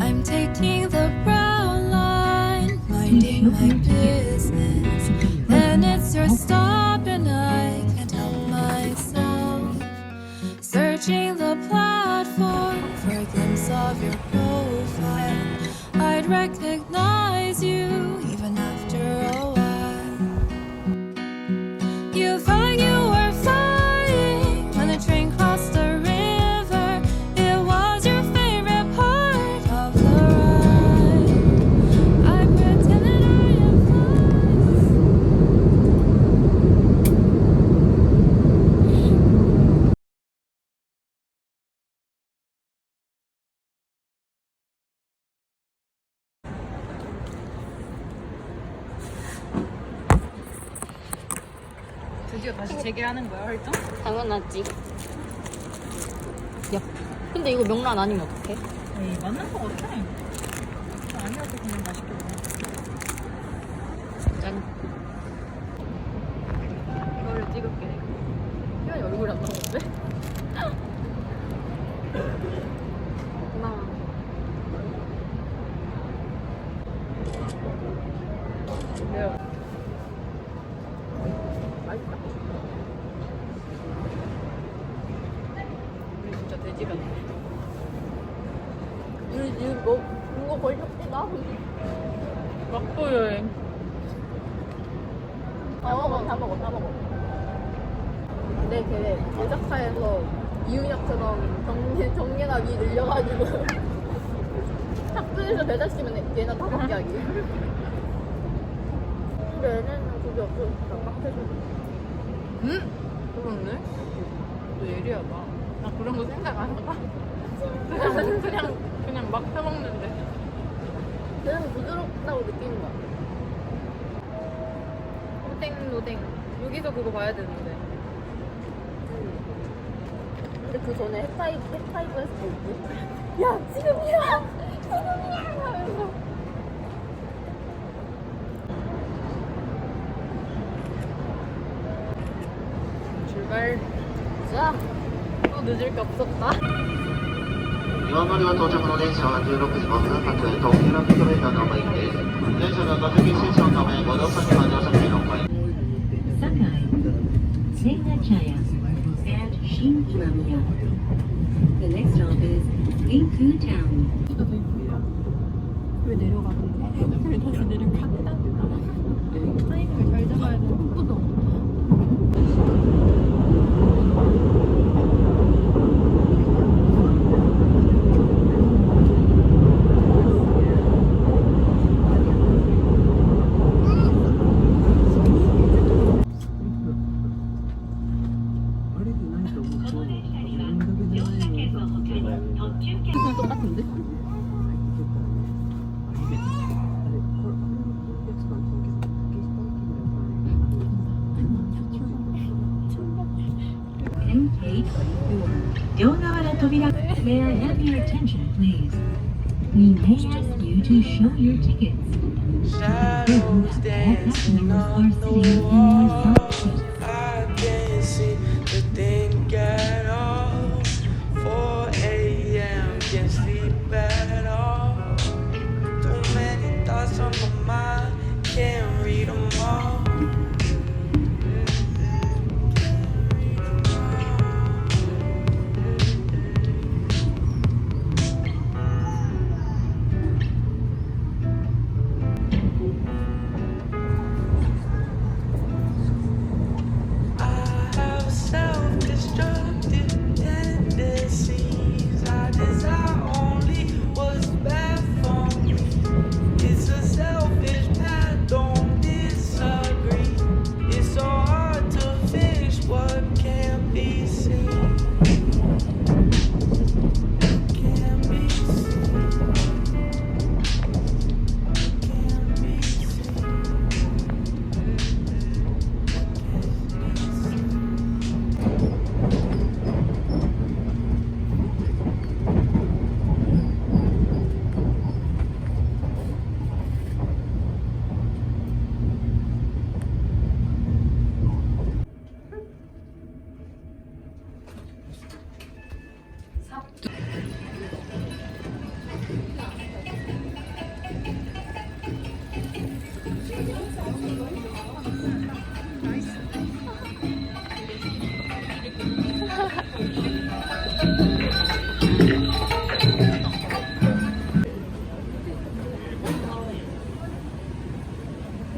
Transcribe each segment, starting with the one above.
I'm taking the brown line, minding my business. 재개하는 거야 활동? 당연하지. 야, 근데 이거 명란 아니면 어떡해? 에이 맞는 거 같아 아니어도 그냥 맛있게 먹어 짠. 이거를 찍을게 희연이 얼굴이 안 나오는데? 고마워. 매워 맛있다 같네 우리 지금 뭐, 이거 걸렸구나. 막보 여행 다 먹어, 다 먹어, 다 먹어. 내 계획, 오사카에서 이윤혁처럼 정리, 정리나 위 늘려가지고 학교에서 배달시키면 얘는 다 먹게 하기. 근데 얘네는 그게 없어서 빡해서. 응? 그렇네 너 예리하다 나 그런 거 생각 안 해봐 그냥 그냥 그냥 막 해먹는데 그냥 부드럽다고 느끼는 거야. 노댕 노댕 여기서 그거 봐야 되는데 근데 그 전에 햇파이브, 햇파이브 했을 때 있지. 야, 지금이야! 지금이야! 하면서. 출발 늦을 게 없었다 岩乗りは到着の電車は16時5分発特急のピットメーカーの前です電車の座席指示のためご乗車の乗車券の買い Sakai, Sengachaya, and Shin-Imamiya. The next stop is Inku Town. May I have your attention, please? We may ask you to show your tickets. Shadows dancing on the wall.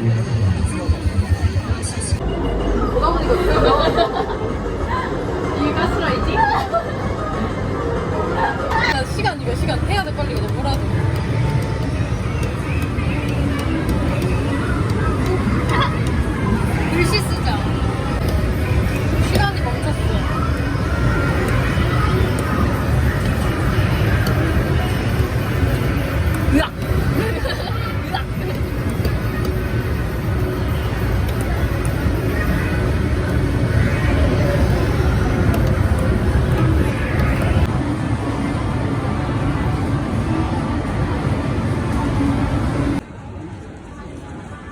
이게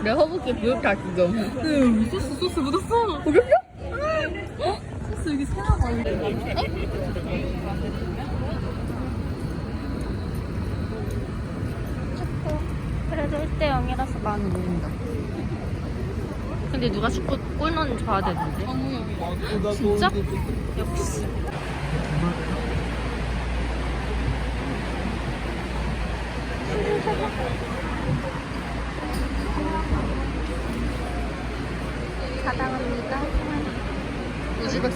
내 허벅지 부럽다 지금. 응, 소스 소스 묻었어. 보겠냐? 소스 여기 새나 봐. 그래도 1대 0이라서 마음이 모른다. 근데 누가 축구 골 넣는지 봐야 되는데. 진짜? 역시. 사랑합니다. 우즈벡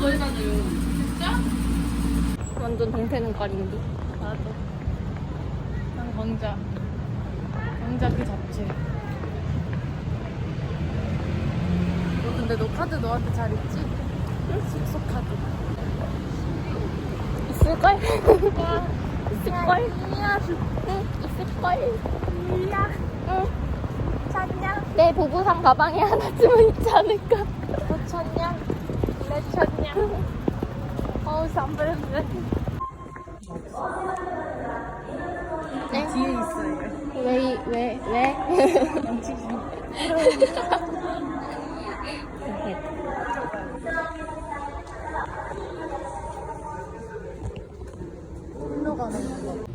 거의 맞아요. 진짜? 완전 동태는 깔인데. 맞아. 난 광자. 광자 그 잡채. 너 근데 너 카드 너한테 잘 있지? 숙소 카드. 있을걸? 있을걸? 응, 있을걸? 응. 찾냐? 내 보부상 가방에 하나쯤은 있지 않을까? 못 찾냐? 내 찾냐? 어우, 선불불. 네? 뒤에 있어요. 왜, 왜, 왜? 흘러가는 거.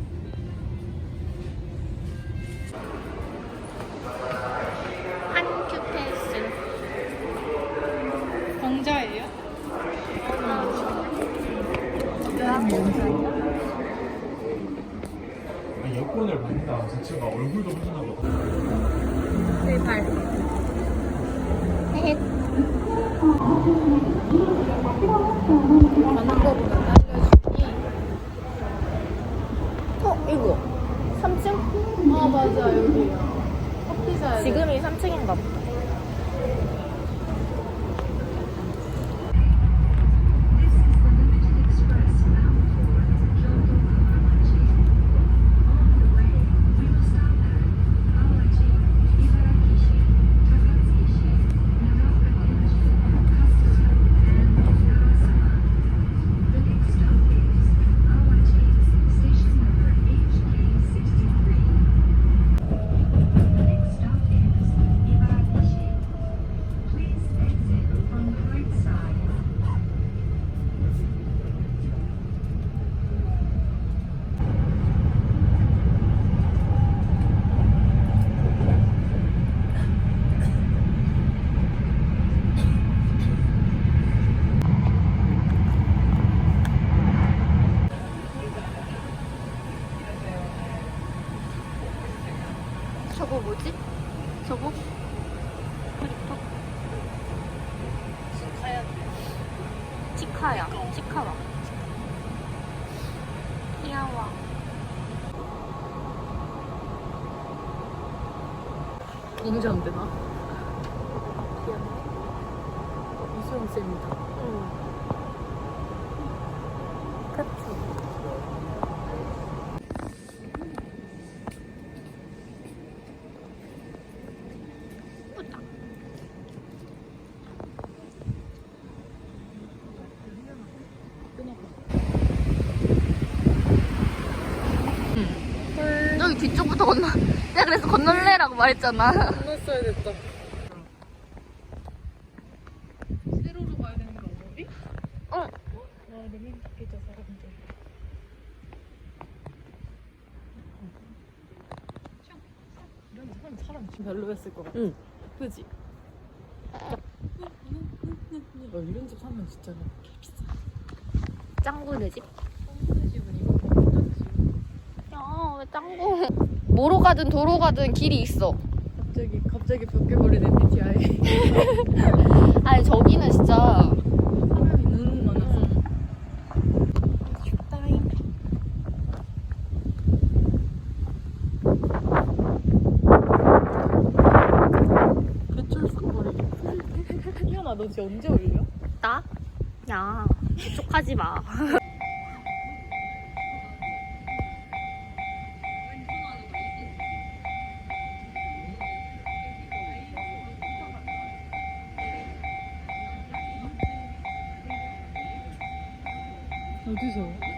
정지 안 되나? 이수영 쌤이다. 여기 뒤쪽부터 건너. 내가 그래서 건널래라고 말했잖아. 끝났어야 됐다. 세로로 가야 되는 거 아니야? 어. 와, 너무 힘들겠다, 사람들. 이런 사람, 사람 좀 별로였을 것 같아. 응. 그지? 야, 이런 집 사면 진짜 개비싸. 짱구 집. 내 집은 이거 괜찮지. 야, 왜 짱구? 뭐로 가든 도로 가든 길이 있어. 갑자기, 갑자기 벗겨버린 MBTI. 아니, 저기는 진짜. 사람이 너무 많아서. 슈타인. 배철수 거리. 희연아, 너 진짜 언제 올려? 나? 야, 촉하지 마. 어디서?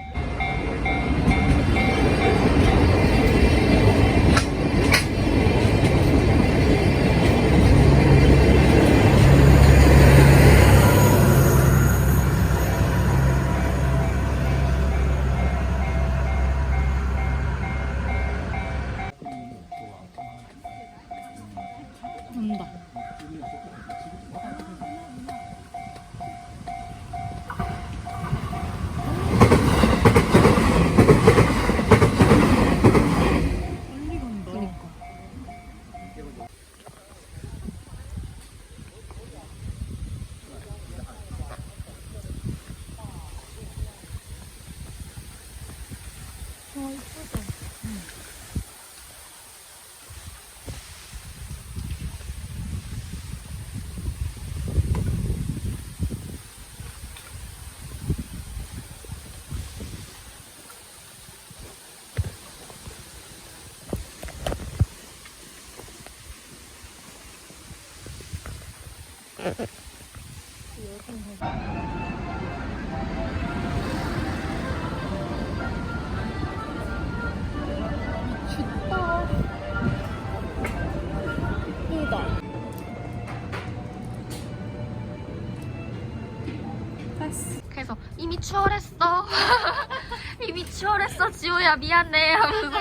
그래서 이미 추월했어. 이미 추월했어, 지호야 미안해 하면서.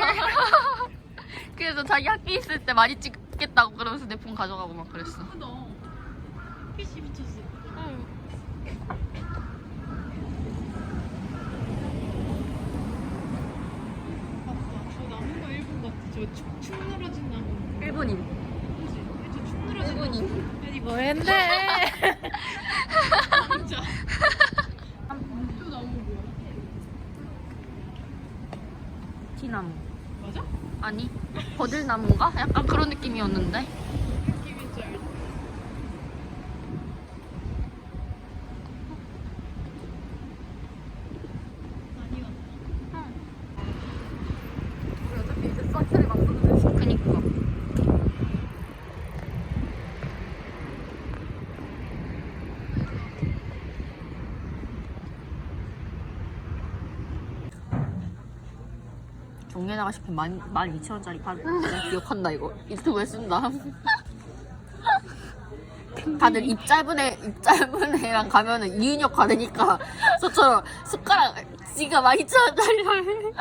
그래서 자기 학기 있을 때 많이 찍겠다고 그러면서 내 폰 가져가고 막 그랬어. PC 미쳤어. 맞다. 저 나무가 일본 같아. 저축 축 늘어진 나무. 일본인. 그지? 저축 늘어진 나무. 일본인. 아니 뭐 했네. 진짜. 저 나무 뭐야? 티나무. 맞아? 아니, 버들나무인가? 약간 그런 느낌이었는데. 느낌인 줄 알지? 많이 갔다. 우리 어차피 이제 선셋을 막 보는 그니까. 종례나가 시킨 12,000원짜리 카드. 내가 기억한다, 이거. 유튜브에 쓴다. 다들 입 짧은 애, 입 짧은 애랑 가면은 이은혁 받으니까 저처럼 숟가락, 지가 12,000원짜리를.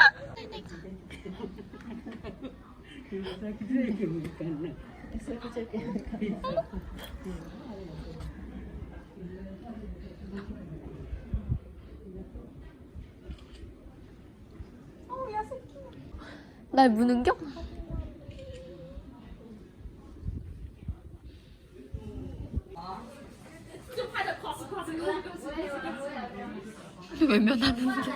날 무는겨? 외면하는 게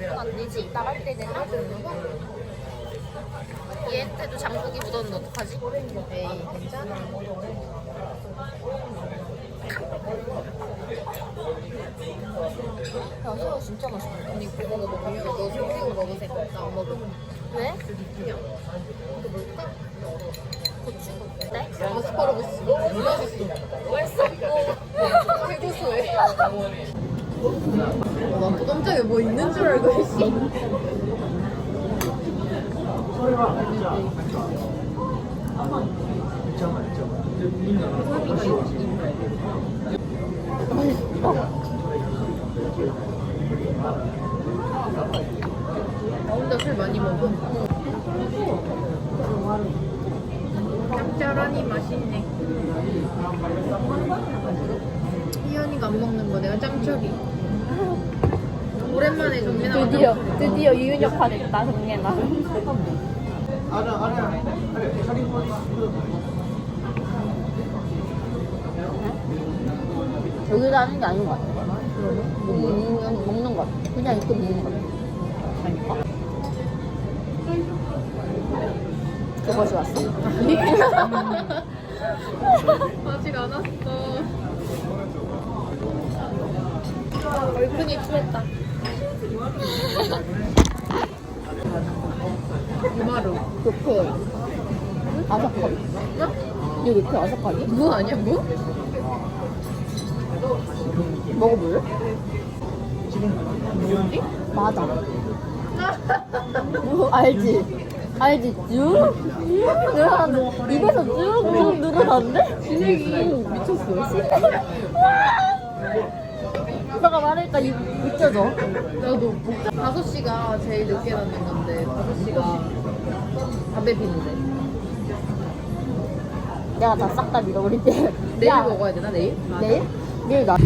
이거 안 되지? 나갈 때 내가 얘한테도 장독이 묻었는데 어떡하지? 에이 괜찮아. 야 새우 진짜 맛있다 언니 그거 먹으면 너 새우 먹으세요. 나안 먹어. 왜? 그냥. 이거 뭘까? 고추 네? 아스파라거스. 맛있어. 맛있어? 해고소해. 어, 나또 깜짝이야. 뭐 있는 줄 알고 했어. 나 혼자 술 많이 먹어. 짭짤하니 맛있네. 희연이가 안 먹는 거 내가 짱처리. 오랜만에 정민아 드디어 드디어 유윤혁화 됐다 정예나 여기다 하는 게 아닌 것 같아 먹는, 먹는 것 같아 그냥 이렇게 먹는 것 같아 아닐까? 그것이 왔어? 아직 안 왔어. 얼큰이 추웠다. 무마루. 옆에 아삭하기 여기 옆에 아삭하기? 무 아니야 무? 먹어볼래? 맞아 뭐, 알지? 알지? 쭉? 늘어난다 입에서 쭉쭉 늘어난대? 진액이 미쳤어. 너가 말하니까 입 미쳐져 나도 먹자. 다섯 시가 제일 늦게 닫는 건데 다섯 시가 담배 피는데. 내가 다 싹 다 밀어버릴게 내일 야, 먹어야 되나 내일? 내일? 내일 나